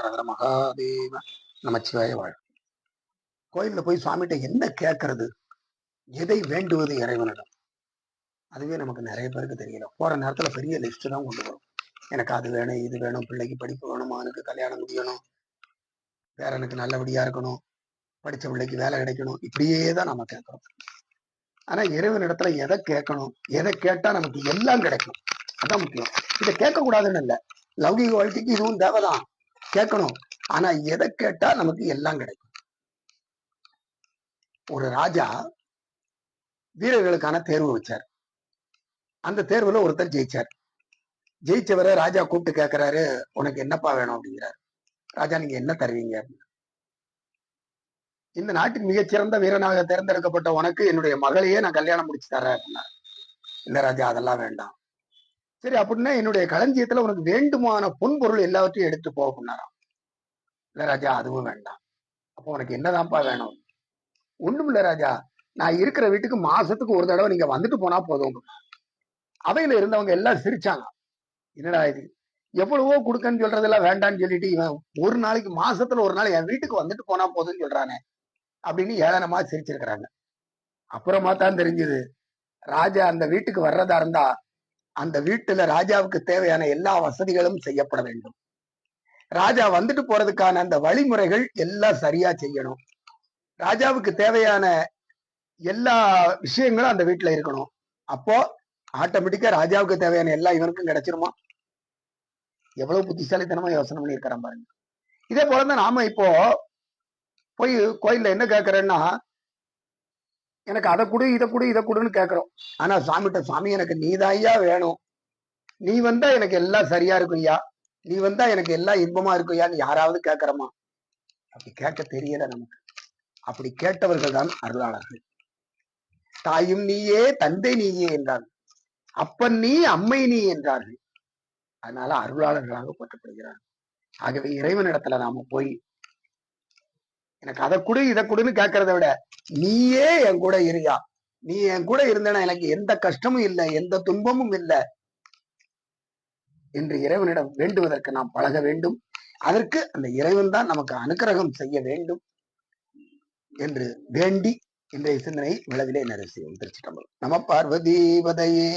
அரகர மகாதேவ நமச்சிவாய வாழ் கோயில்ல போய் சுவாமிகிட்ட என்ன கேட்கறது? எதை வேண்டுவது இறைவனிடம்? அதுவே நமக்கு நிறைய பேருக்கு தெரியல. போற நேரத்துல பெரிய லிஸ்ட் தான் கொண்டு வரும். எனக்கு அது வேணும் இது வேணும் பிள்ளைக்கு படிப்பு வேணும் மகனுக்கு கல்யாணம் முடியணும் பேரனுக்கு நல்லபடியா இருக்கணும் படிச்ச பிள்ளைக்கு வேலை கிடைக்கணும் இப்படியே தான் நம்ம கேட்கறோம். ஆனா இறைவன் இடத்துல எதை கேட்கணும் எதை கேட்டா நமக்கு எல்லாம் கிடைக்கும். அதான் முக்கியம். இதை கேட்க கூடாதுன்னு இல்ல. லௌகிக வாழ்க்கைக்கு இதுவும் தேவைதான். கேட்கணும். ஆனா எதை கேட்டா நமக்கு எல்லாம் கிடைக்கும். ஒரு ராஜா வீரர்களுக்கான தேர்வு வச்சார். அந்த தேர்வுல ஒருத்தர் ஜெயிச்சார். ஜெயிச்சவரை ராஜா கூப்பிட்டு கேட்கிறாரு உனக்கு என்னப்பா வேணும்? அப்படிங்கிறாரு. ராஜா நீங்க என்ன தருவீங்க? இந்த நாட்டின் மிகச்சிறந்த வீரனாக தேர்ந்தெடுக்கப்பட்ட உனக்கு என்னுடைய மகளையே நான் கல்யாணம் முடிச்சு தரேன் அப்படின்னா இல்ல ராஜா அதெல்லாம் வேண்டாம். சரி அப்படின்னா என்னுடைய களஞ்சியத்துல உனக்கு வேண்டுமான பொன்பொருள் எல்லாவற்றையும் எடுத்து போ அப்படின்னாராம். இல்ல ராஜா அதுவும் வேண்டாம். அப்போ உனக்கு என்னதான்ப்பா வேணும்? ஒண்ணும் இல்ல ராஜா. நான் இருக்கிற வீட்டுக்கு மாசத்துக்கு ஒரு தடவை நீங்க வந்துட்டு போனா போதும் அவையில இருந்தவங்க எல்லாம் சிரிச்சாங்க என்னடா இது? எவ்வளவோ கொடுக்கன்னு சொல்றதெல்லாம் வேண்டாம்னு சொல்லிட்டு இவன் ஒரு நாளைக்கு மாசத்துல ஒரு நாள் என் வீட்டுக்கு வந்துட்டு போனா போதும்னு சொல்றானே அப்படின்னு ஏளனமா சிரிச்சிருக்கிறாங்க. அப்புறமா தான் தெரிஞ்சது. ராஜா அந்த வீட்டுக்கு வர்றதா இருந்தா அந்த வீட்டுல ராஜாவுக்கு தேவையான எல்லா வசதிகளும் செய்யப்பட வேண்டும். ராஜா வந்துட்டு போறதுக்கான அந்த வழிமுறைகள் எல்லாம் சரியா செய்யணும். ராஜாவுக்கு தேவையான எல்லா விஷயங்களும் அந்த வீட்டுல இருக்கணும். அப்போ ஆட்டோமேட்டிக்கா ராஜாவுக்கு தேவையான எல்லா இவனுக்கும் கிடைச்சிருமா? எவ்வளவு புத்திசாலித்தனமா யோசனை பண்ணியிருக்கிறான் பாருங்க. இதே போலதான் நாம இப்போ போய் கோயில்ல என்ன கேட்கறேன்னா எனக்கு அதை கொடு இதை கொடு இதை கொடுன்னு கேட்கிறோம். ஆனா சாமிகிட்ட சாமி எனக்கு நீ நீதாய்யா வேணும். நீ வந்தா எனக்கு எல்லாம் சரியா இருக்கும்யா. நீ வந்தா எனக்கு எல்லாம் இன்பமா இருக்கும்யான்னு யாராவது கேட்கறமா? அப்படி கேட்க தெரியல நமக்கு. அப்படி கேட்டவர்கள் தான் அருளாளர்கள். தாயும் நீயே தந்தை நீயே என்றார்கள். அப்பன் நீ அம்மை நீ என்றார்கள். அதனால அருளாளர்களாக போற்றப்படுகிறார் ஆகவே இறைவனிடத்துல நாம போய் எனக்கு அதை கொடு இதை கொடுன்னு கேட்கறத விட நீயே என் கூட இருயா. நீ என் கூட இருந்தனா எனக்கு எந்த கஷ்டமும் இல்லை எந்த துன்பமும் இல்லை. என்று இறைவனிடம் வேண்டுவதற்கு நாம் பழக வேண்டும். அதற்கு அந்த இறைவன் தான் நமக்கு அனுக்கிரகம் செய்ய வேண்டும் என்று வேண்டி இன்றைய சிந்தனை விளவிலே நிறைவு செய்வோம் திருச்சிட்டம்பலம் நம பார்வதி பதையே